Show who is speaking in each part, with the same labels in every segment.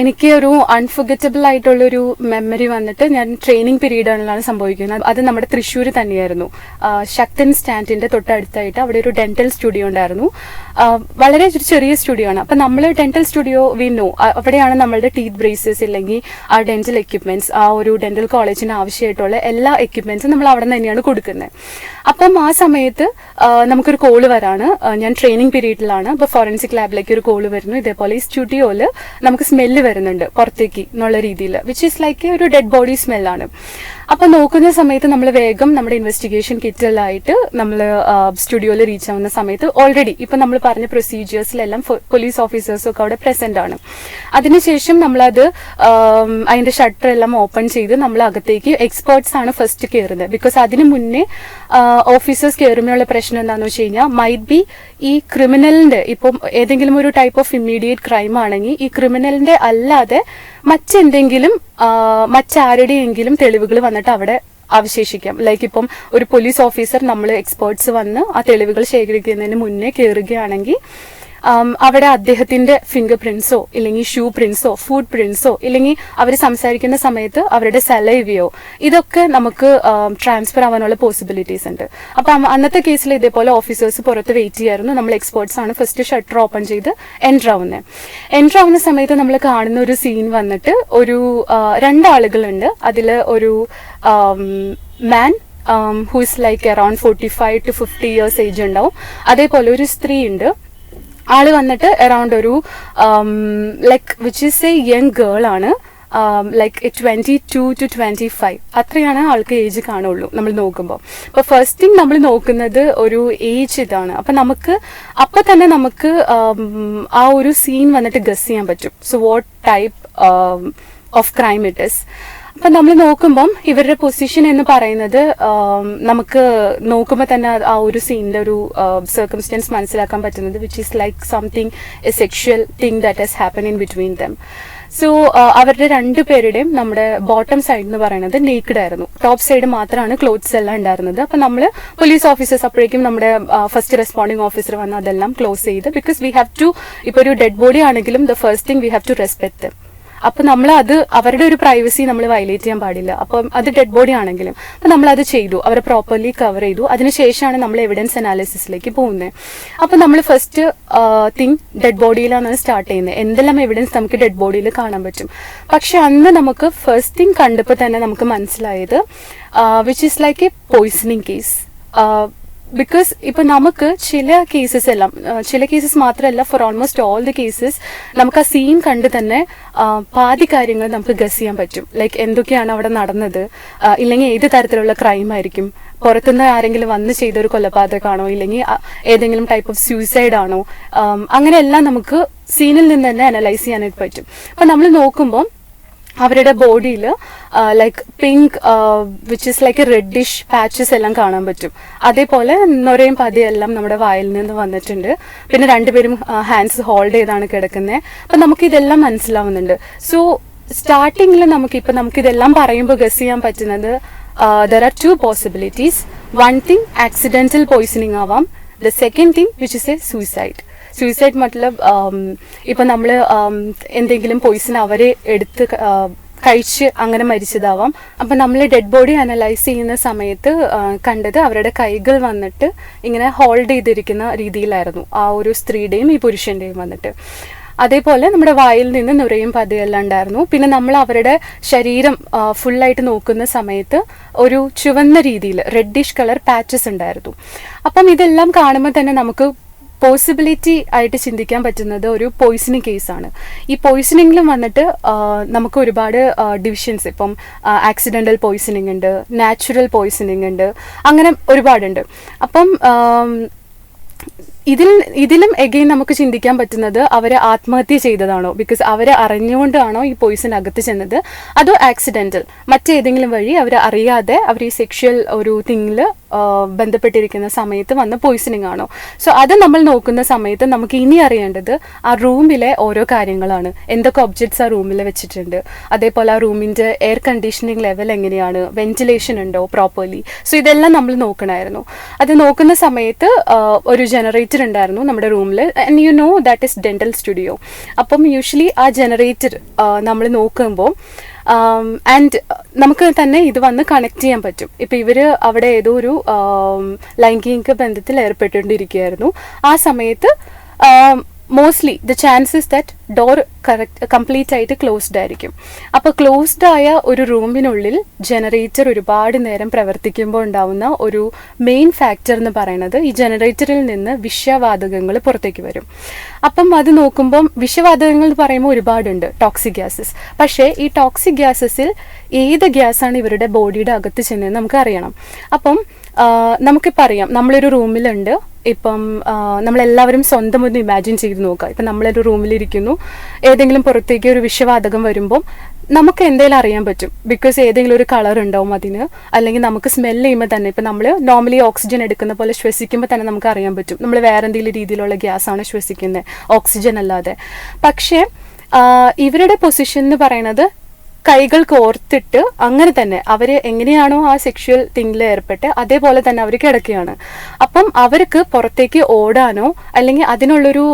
Speaker 1: എനിക്ക് ഒരു അൺഫർഗറ്റബിൾ ആയിട്ടുള്ള ഒരു മെമ്മറി വന്നിട്ട് ഞാൻ ട്രെയിനിങ് പീരീഡുകളിലാണ് സംഭവിക്കുന്നത്. അത് നമ്മുടെ തൃശ്ശൂർ തന്നെയായിരുന്നു. ശക്തൻ സ്റ്റാൻഡിന്റെ തൊട്ടടുത്തായിട്ട് അവിടെ ഒരു ഡെന്റൽ സ്റ്റുഡിയോ ഉണ്ടായിരുന്നു. വളരെ ഒരു ചെറിയ സ്റ്റുഡിയോ ആണ്. അപ്പൊ നമ്മൾ ഡെന്റൽ സ്റ്റുഡിയോ വി നോ അവിടെയാണ് നമ്മളുടെ ടീത്ത് ബ്രേസസ് ഇല്ലെങ്കിൽ ആ ഡെന്റൽ എക്യുപ്മെന്റ്സ് ആ ഒരു ഡെന്റൽ കോളേജിന് ആവശ്യമായിട്ടുള്ള എല്ലാ എക്യുപ്മെന്റ്സും നമ്മൾ അവിടെ നിന്ന് തന്നെയാണ് കൊടുക്കുന്നത്. അപ്പം ആ സമയത്ത് നമുക്കൊരു കോൾ വരാണ്. ഞാൻ ട്രെയിനിങ് പീരീഡിലാണ് അപ്പോൾ ഫോറൻസിക് ലാബിലേക്ക് ഒരു കോൾ വരുന്നു. ഇതേപോലെ ഈ സ്റ്റുഡിയോയിൽ നമുക്ക് സ്മെല്ല് വരുന്നുണ്ട് പുറത്തേക്ക് എന്നുള്ള രീതിയിൽ വിച്ച് ഈസ് ലൈക്ക് ഒരു ഡെഡ് ബോഡി സ്മെല്ലാണ് അപ്പൊ നോക്കുന്ന സമയത്ത് നമ്മൾ വേഗം നമ്മുടെ ഇൻവെസ്റ്റിഗേഷൻ കിറ്റിലായിട്ട് നമ്മൾ സ്റ്റുഡിയോയിൽ റീച്ച് ആവുന്ന സമയത്ത് ഓൾറെഡി ഇപ്പൊ നമ്മൾ പറഞ്ഞ പ്രൊസീജിയേഴ്സിലെല്ലാം പോലീസ് ഓഫീസേഴ്സും ഒക്കെ അവിടെ പ്രസന്റ് ആണ്. അതിനുശേഷം നമ്മളത് അത് അതിന്റെ ഷട്ടർ എല്ലാം ഓപ്പൺ ചെയ്ത് നമ്മൾ അകത്തേക്ക് എക്സ്പേർട്സ് ആണ് ഫസ്റ്റ് കയറുന്നത് ബിക്കോസ് അതിന് മുന്നേ ഓഫീസേഴ്സ് കയറുമ്പോഴുള്ള പ്രശ്നം എന്താണെന്ന് വെച്ച് കഴിഞ്ഞാൽ മൈറ്റ് ബി ഈ ക്രിമിനലിന്റെ ഇപ്പം ഏതെങ്കിലും ഒരു ടൈപ്പ് ഓഫ് ഇമ്മീഡിയറ്റ് ക്രൈം ആണെങ്കിൽ ഈ ക്രിമിനലിന്റെ അല്ലാതെ മറ്റെന്തെങ്കിലും മറ്റാരുടെയെങ്കിലും തെളിവുകൾ വന്നിട്ട് അവിടെ അവശേഷിക്കാം. ലൈക്ക് ഇപ്പം ഒരു പോലീസ് ഓഫീസർ നമ്മൾ എക്സ്പേർട്സ് വന്ന് ആ തെളിവുകൾ ശേഖരിക്കുന്നതിന് മുന്നേ കയറുകയാണെങ്കിൽ അവിടെ അദ്ദേഹത്തിന്റെ ഫിംഗർ പ്രിന്റ്സോ ഇല്ലെങ്കിൽ ഷൂ പ്രിന്റ്സോ ഫുഡ് പ്രിന്റ്സോ ഇല്ലെങ്കിൽ അവർ സംസാരിക്കുന്ന സമയത്ത് അവരുടെ സെലൈവിയോ ഇതൊക്കെ നമുക്ക് ട്രാൻസ്ഫർ ആവാനുള്ള പോസിബിലിറ്റീസ് ഉണ്ട്. അപ്പൊ അന്നത്തെ കേസിൽ ഇതേപോലെ ഓഫീസേഴ്സ് പുറത്ത് വെയിറ്റ് ചെയ്യായിരുന്നു. നമ്മൾ എക്സ്പേർട്സ് ആണ് ഫസ്റ്റ് ഷട്ടർ ഓപ്പൺ ചെയ്ത് എന്റർ ആവുന്നത് എന്റർ ആവുന്ന സമയത്ത് നമ്മൾ കാണുന്ന ഒരു സീൻ വന്നിട്ട് ഒരു രണ്ടാളുകളുണ്ട്. അതിൽ ഒരു man who is like around forty five to fifty years age ഉണ്ടാവും. അതേപോലെ ഒരു സ്ത്രീ ഉണ്ട്. ആൾ വന്നിട്ട് അറൌണ്ട് ഒരു like which is a young girl ആണ്. Like twenty two to five അത്രയാണ് ആൾക്ക് ഏജ് കാണുള്ളൂ നമ്മൾ നോക്കുമ്പോൾ അപ്പൊ ഫസ്റ്റ് തിങ് നമ്മൾ നോക്കുന്നത് ഒരു ഏജ് ഇതാണ്. അപ്പൊ നമുക്ക് അപ്പൊ തന്നെ നമുക്ക് ആ ഒരു സീൻ വന്നിട്ട് ഗസ് ചെയ്യാൻ പറ്റും. So what type of crime it is അപ്പൊ നമ്മൾ നോക്കുമ്പം ഇവരുടെ പൊസിഷൻ എന്ന് പറയുന്നത് നമുക്ക് നോക്കുമ്പോൾ തന്നെ ആ ഒരു സീനിന്റെ ഒരു സർക്കംസ്റ്റൻസ് മനസ്സിലാക്കാൻ പറ്റുന്നത് which is like something a sexual thing that has happen in between them so അവരുടെ രണ്ടു പേരുടെയും നമ്മുടെ ബോട്ടം സൈഡ് എന്ന് പറയുന്നത് നേക്കഡ് ആയിരുന്നു. ടോപ്പ് സൈഡ് മാത്രമാണ് ക്ലോത്ത്സ് എല്ലാം ഉണ്ടായിരുന്നത്. അപ്പൊ നമ്മൾ പോലീസ് ഓഫീസേഴ്സ് അപ്പോഴേക്കും നമ്മുടെ ഫസ്റ്റ് റെസ്പോണ്ടിങ് ഓഫീസർ വന്ന് അതെല്ലാം ക്ലോസ് ചെയ്ത് ബിക്കോസ് വി ഹാവ് ടു ഇപ്പൊ ഒരു ഡെഡ് ബോഡി ആണെങ്കിലും the first thing we have to respect അപ്പൊ നമ്മൾ അത് അവരുടെ ഒരു പ്രൈവസി നമ്മൾ വയലേറ്റ് ചെയ്യാൻ പാടില്ല. അപ്പം അത് ഡെഡ് ബോഡി ആണെങ്കിലും അപ്പൊ നമ്മൾ അത് ചെയ്തു. അവരെ പ്രോപ്പർലി കവർ ചെയ്തു. അതിനുശേഷമാണ് നമ്മൾ എവിഡൻസ് അനാലിസിസിലേക്ക് പോകുന്നത്. അപ്പൊ നമ്മൾ ഫസ്റ്റ് തിങ് ഡെഡ് ബോഡിയിലാണ് സ്റ്റാർട്ട് ചെയ്യുന്നത്. എന്തെല്ലാം എവിഡൻസ് നമുക്ക് ഡെഡ് ബോഡിയിൽ കാണാൻ പറ്റും? പക്ഷെ അന്ന് നമുക്ക് ഫസ്റ്റ് തിങ് കണ്ടപ്പോൾ തന്നെ നമുക്ക് മനസ്സിലായത് which is like a poisoning case because ഇപ്പൊ നമുക്ക് ചില കേസസ് എല്ലാം ചില കേസസ് മാത്രമല്ല for almost all the cases നമുക്ക് ആ സീൻ കണ്ട് തന്നെ പാതി കാര്യങ്ങൾ നമുക്ക് ഗസ് ചെയ്യാൻ പറ്റും. ലൈക്ക് എന്തൊക്കെയാണ് അവിടെ നടന്നത്? ഇല്ലെങ്കിൽ ഏത് തരത്തിലുള്ള ക്രൈം ആയിരിക്കും? പുറത്തുനിന്ന് ആരെങ്കിലും വന്ന് ചെയ്ത ഒരു കൊലപാതകമാണോ? ഇല്ലെങ്കിൽ ഏതെങ്കിലും ടൈപ്പ് ഓഫ് സൂയിസൈഡ് ആണോ? അങ്ങനെയെല്ലാം നമുക്ക് സീനിൽ നിന്ന് തന്നെ അനലൈസ് ചെയ്യാനായിട്ട് പറ്റും. അപ്പൊ നമ്മൾ നോക്കുമ്പോൾ അവരുടെ ബോഡിയിൽ like pink which is like reddish patches എല്ലാം കാണാൻ പറ്റും. അതേപോലെ നൊരയും പതിയെല്ലാം നമ്മുടെ വായിൽ നിന്ന് വന്നിട്ടുണ്ട്. പിന്നെ രണ്ടുപേരും ഹാൻഡ്സ് ഹോൾഡ് ചെയ്താണ് കിടക്കുന്നത്. അപ്പം നമുക്ക് ഇതെല്ലാം മനസ്സിലാവുന്നുണ്ട്. സോ സ്റ്റാർട്ടിങ്ങിൽ നമുക്ക് നമുക്കിതെല്ലാം പറയുമ്പോൾ ഗസ് ചെയ്യാൻ പറ്റുന്നത് there are two possibilities one thing accidental poisoning ആവാം. The second thing which is a suicide suicide മറ്റുള്ള ഇപ്പൊ നമ്മൾ എന്തെങ്കിലും പോയിസൺ അവരെ എടുത്ത് കഴിച്ച് അങ്ങനെ മരിച്ചതാവാം. അപ്പൊ നമ്മൾ ഡെഡ് ബോഡി അനലൈസ് ചെയ്യുന്ന സമയത്ത് കണ്ടത് അവരുടെ കൈകൾ വന്നിട്ട് ഇങ്ങനെ ഹോൾഡ് ചെയ്തിരിക്കുന്ന രീതിയിലായിരുന്നു. ആ ഒരു സ്ത്രീയുടെയും ഈ പുരുഷന്റെയും വന്നിട്ട്. അതേപോലെ നമ്മുടെ വായിൽ നിന്ന് നുരയും പതിയെല്ലാം ഉണ്ടായിരുന്നു. പിന്നെ നമ്മൾ അവരുടെ ശരീരം ഫുള്ളായിട്ട് നോക്കുന്ന സമയത്ത് ഒരു ചുവന്ന രീതിയിൽ റെഡിഷ് കളർ പാച്ചസ് ഉണ്ടായിരുന്നു. അപ്പം ഇതെല്ലാം കാണുമ്പോൾ തന്നെ നമുക്ക് പോസിബിലിറ്റി ആയിട്ട് ചിന്തിക്കാൻ പറ്റുന്നത് ഒരു പോയിസണിങ് കേസാണ് ഈ പോയിസണിങ്ങിലും വന്നിട്ട് നമുക്ക് ഒരുപാട് ഡിവിഷൻസ് ഇപ്പം ആക്സിഡന്റൽ പോയിസണിങ് ഉണ്ട് നാച്ചുറൽ പോയിസണിങ് ഉണ്ട് അങ്ങനെ ഒരുപാടുണ്ട്. അപ്പം ഇതിൽ ഇതിലും എഗെയിൻ നമുക്ക് ചിന്തിക്കാൻ പറ്റുന്നത് അവരെ ആത്മഹത്യ ചെയ്തതാണോ? ബിക്കോസ് അവരെ അറിഞ്ഞുകൊണ്ടാണോ ഈ പോയിസൺ അകത്ത് ചെന്നത്? അതോ ആക്സിഡന്റൽ മറ്റേതെങ്കിലും വഴി അവർ അറിയാതെ അവർ ഈ സെക്ഷൽ ഒരു തിങ്ങിൽ ബന്ധപ്പെട്ടിരിക്കുന്ന സമയത്ത് വന്ന പോയിസണിങ് ആണോ? സോ അത് നമ്മൾ നോക്കുന്ന സമയത്ത് നമുക്ക് ഇനി അറിയേണ്ടത് ആ റൂമിലെ ഓരോ കാര്യങ്ങളാണ്. എന്തൊക്കെ ഒബ്ജക്ട്സ് ആ റൂമിൽ വെച്ചിട്ടുണ്ട്? അതേപോലെ ആ റൂമിന്റെ എയർ കണ്ടീഷനിങ് ലെവൽ എങ്ങനെയാണ്? വെന്റിലേഷൻ ഉണ്ടോ പ്രോപ്പർലി സോ ഇതെല്ലാം നമ്മൾ നോക്കണമായിരുന്നു അത് നോക്കുന്ന സമയത്ത് ഒരു ജനറേറ്റർ ഉണ്ടായിരുന്നു നമ്മുടെ റൂമിൽ and you know that is dental studio അപ്പം യൂഷ്വലി ആ ജനറേറ്റർ നമ്മൾ നോക്കുമ്പോൾ ആൻഡ് നമുക്ക് തന്നെ ഇത് വന്ന് കണക്ട് ചെയ്യാൻ പറ്റും. ഇപ്പം ഇവർ അവിടെ ഏതോ ഒരു ലൈംഗിക ബന്ധത്തിൽ ഏർപ്പെട്ടുകൊണ്ടിരിക്കുകയായിരുന്നു. ആ സമയത്ത് mostly the chances that door correct complete ആയിട്ട് ക്ലോസ്ഡ് ആയിരിക്കും. അപ്പോൾ ക്ലോസ്ഡ് ആയ ഒരു റൂമിനുള്ളിൽ ജനറേറ്റർ ഒരുപാട് നേരം പ്രവർത്തിക്കുമ്പോൾ ഉണ്ടാവുന്ന ഒരു മെയിൻ ഫാക്ടർ എന്ന് പറയുന്നത് ഈ ജനറേറ്ററിൽ നിന്ന് വിഷവാതകങ്ങൾ പുറത്തേക്ക് വരും. അപ്പം അത് നോക്കുമ്പം വിഷവാതകങ്ങൾ എന്ന് പറയുമ്പോൾ ഒരുപാടുണ്ട് ടോക്സിക് ഗ്യാസസ് പക്ഷേ ഈ ടോക്സിക് ഗ്യാസസിൽ ഏത് ഗ്യാസാണ് ഇവരുടെ ബോഡിയുടെ അകത്ത് ചെന്നതെന്ന് നമുക്ക് അറിയണം. അപ്പം നമുക്കിപ്പോൾ അറിയാം നമ്മളൊരു റൂമിലുണ്ട് ഇപ്പം നമ്മളെല്ലാവരും സ്വന്തം ഒന്ന് ഇമാജിൻ ചെയ്ത് നോക്കുക. ഇപ്പം നമ്മളൊരു റൂമിലിരിക്കുന്നു ഏതെങ്കിലും പുറത്തേക്ക് ഒരു വിഷവാതകം വരുമ്പോൾ നമുക്ക് എന്തെങ്കിലും അറിയാൻ പറ്റും. ബിക്കോസ് ഏതെങ്കിലും ഒരു കളർ ഉണ്ടാവും അതിന്. അല്ലെങ്കിൽ നമുക്ക് സ്മെൽ ചെയ്യുമ്പോൾ തന്നെ ഇപ്പം നമ്മൾ നോർമലി ഓക്സിജൻ എടുക്കുന്ന പോലെ ശ്വസിക്കുമ്പോൾ തന്നെ നമുക്ക് അറിയാൻ പറ്റും. നമ്മൾ വേറെ എന്തെങ്കിലും രീതിയിലുള്ള ഗ്യാസ് ആണ് ശ്വസിക്കുന്നത് ഓക്സിജൻ അല്ലാതെ. പക്ഷേ ഇവരുടെ പൊസിഷൻ എന്ന് പറയുന്നത് കൈകൾ കോർത്തിട്ട് അങ്ങനെ തന്നെ അവർ എങ്ങനെയാണോ ആ സെക്ഷുവൽ തിങ്ങിൽ ഏർപ്പെട്ട് അതേപോലെ തന്നെ അവർ കിടക്കുകയാണ്. അപ്പം അവർക്ക് പുറത്തേക്ക് ഓടാനോ അല്ലെങ്കിൽ അതിനുള്ളൊരു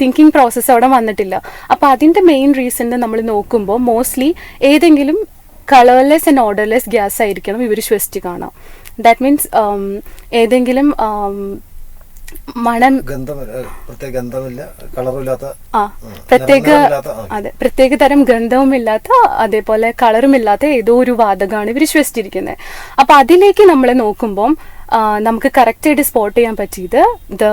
Speaker 1: തിങ്കിങ് പ്രോസസ്സ് അവിടെ വന്നിട്ടില്ല. അപ്പം അതിന്റെ മെയിൻ റീസൺ നമ്മൾ നോക്കുമ്പോൾ മോസ്റ്റ്ലി ഏതെങ്കിലും കളർലെസ് ആൻഡ് ഓർഡർലെസ് ഗ്യാസ് ആയിരിക്കണം ഇവർ ശ്വസിച്ച് കാണാം ദാറ്റ് മീൻസ് ഏതെങ്കിലും മണം
Speaker 2: പ്രത്യേക ഗന്ധമില്ല കളറുമില്ലാത്ത
Speaker 1: ആ പ്രത്യേക. അതെ പ്രത്യേക തരം ഗന്ധവുമില്ലാത്ത അതേപോലെ കളറുമില്ലാത്ത ഏതോ ഒരു വാതകമാണ് ഇവർ ശ്വസിച്ചിരിക്കുന്നത് അപ്പൊ അതിലേക്ക് നമ്മൾ നോക്കുമ്പോൾ നമുക്ക് കറക്റ്റായിട്ട് സ്പോട്ട് ചെയ്യാൻ പറ്റിയത് the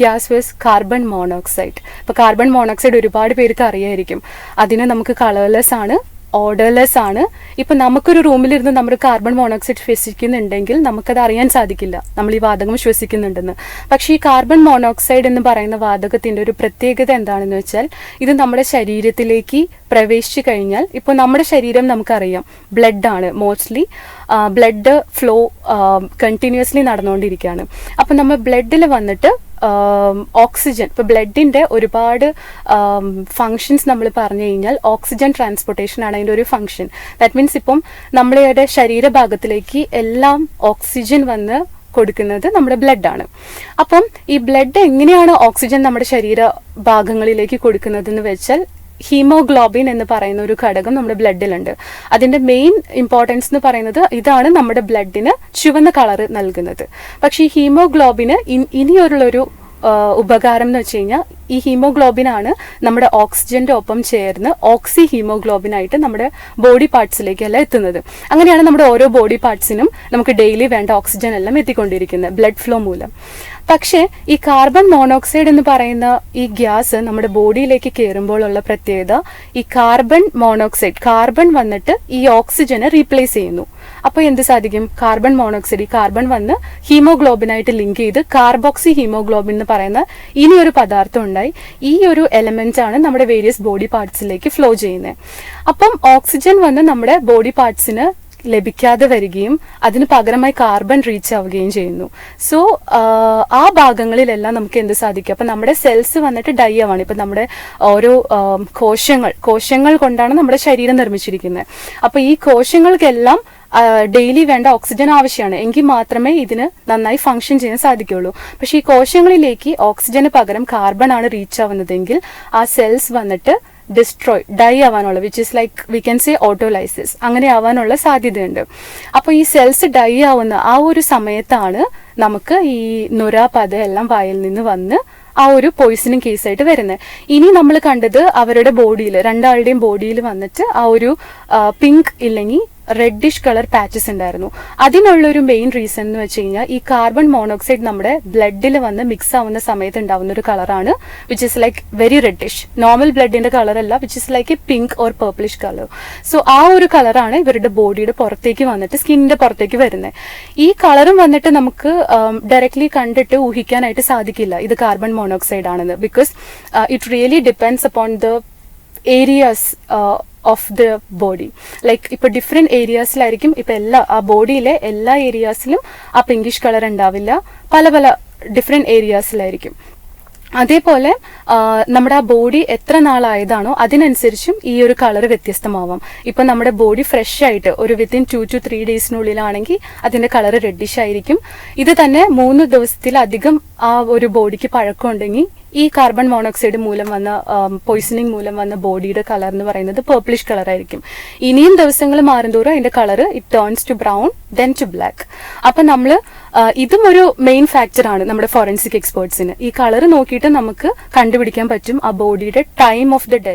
Speaker 1: gas was carbon monoxide. ഇപ്പൊ കാർബൺ മോണോക്സൈഡ് ഒരുപാട് പേർക്ക് അറിയായിരിക്കും. അതിന് നമുക്ക് കളർലെസ് ആണ് ഓർഡർലെസ് ആണ്. ഇപ്പം നമുക്കൊരു റൂമിലിരുന്ന് നമ്മൾ കാർബൺ മോണോക്സൈഡ് ശ്വസിക്കുന്നുണ്ടെങ്കിൽ നമുക്കത് അറിയാൻ സാധിക്കില്ല. നമ്മൾ ഈ വാതകം ശ്വസിക്കുന്നുണ്ടെന്ന്. പക്ഷേ ഈ കാർബൺ മോണോക്സൈഡ് എന്ന് പറയുന്ന വാതകത്തിന്റെ ഒരു പ്രത്യേകത എന്താണെന്ന് വെച്ചാൽ ഇത് നമ്മുടെ ശരീരത്തിലേക്ക് പ്രവേശിച്ചു കഴിഞ്ഞാൽ ഇപ്പോൾ നമ്മുടെ ശരീരം നമുക്കറിയാം. ബ്ലഡാണ് മോസ്റ്റ്ലി ബ്ലഡ് ഫ്ലോ കണ്ടിന്യൂസ്ലി നടന്നുകൊണ്ടിരിക്കുകയാണ്. അപ്പം നമ്മൾ ബ്ലഡിൽ വന്നിട്ട് ഓക്സിജൻ ഇപ്പോൾ ബ്ലഡിന്റെ ഒരുപാട് ഫങ്ഷൻസ് നമ്മൾ പറഞ്ഞു കഴിഞ്ഞാൽ ഓക്സിജൻ ട്രാൻസ്പോർട്ടേഷൻ ആണ് അതിന്റെ ഒരു ഫങ്ഷൻ ദാറ്റ് മീൻസ് ഇപ്പം നമ്മളുടെ ശരീരഭാഗത്തിലേക്ക് എല്ലാം ഓക്സിജൻ വന്ന് കൊടുക്കുന്നത് നമ്മുടെ ബ്ലഡാണ് അപ്പം ഈ ബ്ലഡ് എങ്ങനെയാണ് ഓക്സിജൻ നമ്മുടെ ശരീര ഭാഗങ്ങളിലേക്ക് കൊടുക്കുന്നതെന്ന് വെച്ചാൽ ഹീമോഗ്ലോബിൻ എന്ന് പറയുന്ന ഒരു ഘടകം നമ്മുടെ ബ്ലഡിലുണ്ട്. അതിന്റെ മെയിൻ ഇമ്പോർട്ടൻസ് എന്ന് പറയുന്നത് ഇതാണ് നമ്മുടെ ബ്ലഡിന് ചുവന്ന കളർ നൽകുന്നത്. പക്ഷേ ഈ ഹീമോഗ്ലോബിന് ഇനിയുള്ളൊരു ഉപകാരം എന്ന് വെച്ച് കഴിഞ്ഞാൽ ഈ ഹീമോഗ്ലോബിനാണ് നമ്മുടെ ഓക്സിജന്റെ ഒപ്പം ചേർന്ന് ഓക്സി ഹീമോഗ്ലോബിൻ ആയിട്ട് നമ്മുടെ ബോഡി പാർട്സിലേക്കല്ല എത്തുന്നത്. അങ്ങനെയാണ് നമ്മുടെ ഓരോ ബോഡി പാർട്സിനും നമുക്ക് ഡെയിലി വേണ്ട ഓക്സിജൻ എല്ലാം എത്തിക്കൊണ്ടിരിക്കുന്നത് ബ്ലഡ് ഫ്ലോ മൂലം. പക്ഷേ ഈ കാർബൺ മോണോക്സൈഡ് എന്ന് പറയുന്ന ഈ ഗ്യാസ് നമ്മുടെ ബോഡിയിലേക്ക് കയറുമ്പോൾ ഉള്ള പ്രത്യേകത ഈ കാർബൺ മോണോക്സൈഡ് കാർബൺ വന്നിട്ട് ഈ ഓക്സിജനെ റീപ്ലേസ് ചെയ്യുന്നു. അപ്പോൾ എന്ത് സാധിക്കും? കാർബൺ മോണോക്സൈഡ് ഈ കാർബൺ വന്ന് ഹീമോഗ്ലോബിനായിട്ട് ലിങ്ക് ചെയ്ത് കാർബോക്സി ഹീമോഗ്ലോബിൻ എന്ന് പറയുന്ന ഇനി ഒരു പദാർത്ഥം ഉണ്ടായി. ഈ ഒരു എലമെന്റ് ആണ് നമ്മുടെ വേരിയസ് ബോഡി പാർട്സിലേക്ക് ഫ്ലോ ചെയ്യുന്നത്. അപ്പം ഓക്സിജൻ വന്ന് നമ്മുടെ ബോഡി പാർട്സിന് ലഭിക്കാതെ വരികയും അതിന് പകരമായി കാർബൺ റീച്ച് ആവുകയും ചെയ്യുന്നു. സോ ആ ഭാഗങ്ങളിലെല്ലാം നമുക്ക് എന്ത് സാധിക്കും? അപ്പം നമ്മുടെ സെൽസ് വന്നിട്ട് ഡൈ ആവാണ്. ഇപ്പം നമ്മുടെ ഓരോ കോശങ്ങൾ കോശങ്ങൾ കൊണ്ടാണ് നമ്മുടെ ശരീരം നിർമ്മിച്ചിരിക്കുന്നത്. അപ്പം ഈ കോശങ്ങൾക്കെല്ലാം ഡെയിലി വേണ്ട ഓക്സിജൻ ആവശ്യമാണ്. എങ്കിൽ മാത്രമേ ഇതിന് നന്നായി ഫങ്ഷൻ ചെയ്യാൻ സാധിക്കുകയുള്ളൂ പക്ഷേ ഈ കോശങ്ങളിലേക്ക് ഓക്സിജന് പകരം കാർബൺ ആണ് റീച്ച് ആവുന്നതെങ്കിൽ ആ സെൽസ് വന്നിട്ട് ഡിസ്ട്രോയ് ഡൈ ആവാനുള്ള which is like we can say autolysis അങ്ങനെ ആവാനുള്ള സാധ്യതയുണ്ട്. അപ്പോൾ ഈ സെൽസ് ഡൈ ആവുന്ന ആ ഒരു സമയത്താണ് നമുക്ക് ഈ നുരാപത എല്ലാം വായിൽ നിന്ന് വന്ന് ആ ഒരു പോയിസണിങ് കേസായിട്ട് വരുന്നത്. ഇനി നമ്മൾ കണ്ടത് അവരുടെ ബോഡിയിൽ രണ്ടാളുടെയും ബോഡിയിൽ വന്നിട്ട് ആ ഒരു പിങ്ക് ഇല്ലെങ്കിൽ റെഡിഷ് കളർ പാച്ചസ് ഉണ്ടായിരുന്നു. അതിനുള്ളൊരു മെയിൻ റീസൺ എന്ന് വെച്ച് കഴിഞ്ഞാൽ ഈ കാർബൺ മോണോക്സൈഡ് നമ്മുടെ ബ്ലഡിൽ വന്ന് മിക്സ് ആവുന്ന സമയത്ത് ഉണ്ടാവുന്ന ഒരു കളറാണ് which is like very reddish normal ബ്ലഡിന്റെ colour അല്ല which is like a pink or purplish colour so ആ ഒരു കളറാണ് ഇവരുടെ ബോഡിയുടെ പുറത്തേക്ക് വന്നിട്ട് സ്കിന്നിന്റെ പുറത്തേക്ക് വരുന്നത് ഈ കളറും വന്നിട്ട് നമുക്ക് ഡയറക്ട്ലി കണ്ടിട്ട് ഊഹിക്കാനായിട്ട് സാധിക്കില്ല ഇത് കാർബൺ മോണോക്സൈഡ് ആണെന്ന്. Because it really depends upon the areas of the body like ഇപ്പൊ ഡിഫറെന്റ് ഏരിയാസിലായിരിക്കും ഇപ്പൊ എല്ലാ ആ ബോഡിയിലെ എല്ലാ ഏരിയാസിലും ആ പിങ്കിഷ് കളർ ഉണ്ടാവില്ല. പല പല ഡിഫറെന്റ് ഏരിയാസിലായിരിക്കും അതേപോലെ നമ്മുടെ ആ ബോഡി എത്ര നാളായതാണോ അതിനനുസരിച്ചും ഈ ഒരു കളർ വ്യത്യസ്തമാവാം. ഇപ്പൊ നമ്മുടെ ബോഡി ഫ്രഷ് ആയിട്ട് ഒരു വിത്തിൻ ടു ടു ത്രീ ഡേയ്സിനുള്ളിലാണെങ്കിൽ അതിന്റെ കളർ റെഡിഷ് ആയിരിക്കും. ഇത് തന്നെ മൂന്ന് ദിവസത്തിലധികം ആ ഒരു ബോഡിക്ക് പഴക്കം ഉണ്ടെങ്കിൽ ഈ കാർബൺ മോണോക്സൈഡ് മൂലം വന്ന പോയിസണിങ് മൂലം വന്ന ബോഡിയുടെ കളർ എന്ന് പറയുന്നത് പേർപ്പിളിഷ് കളർ ആയിരിക്കും. ഇനിയും ദിവസങ്ങൾ മാറുന്തോറും അതിന്റെ colour it turns to brown then to black അപ്പൊ നമ്മൾ ഇതും ഒരു മെയിൻ ഫാക്ടർ ആണ് നമ്മുടെ ഫോറൻസിക് എക്സ്പേർട്സിന് ഈ കളർ നോക്കിയിട്ട് നമുക്ക് കണ്ടുപിടിക്കാൻ പറ്റും ആ ബോഡിയുടെ ടൈം ഓഫ് ദ ഡെത്ത്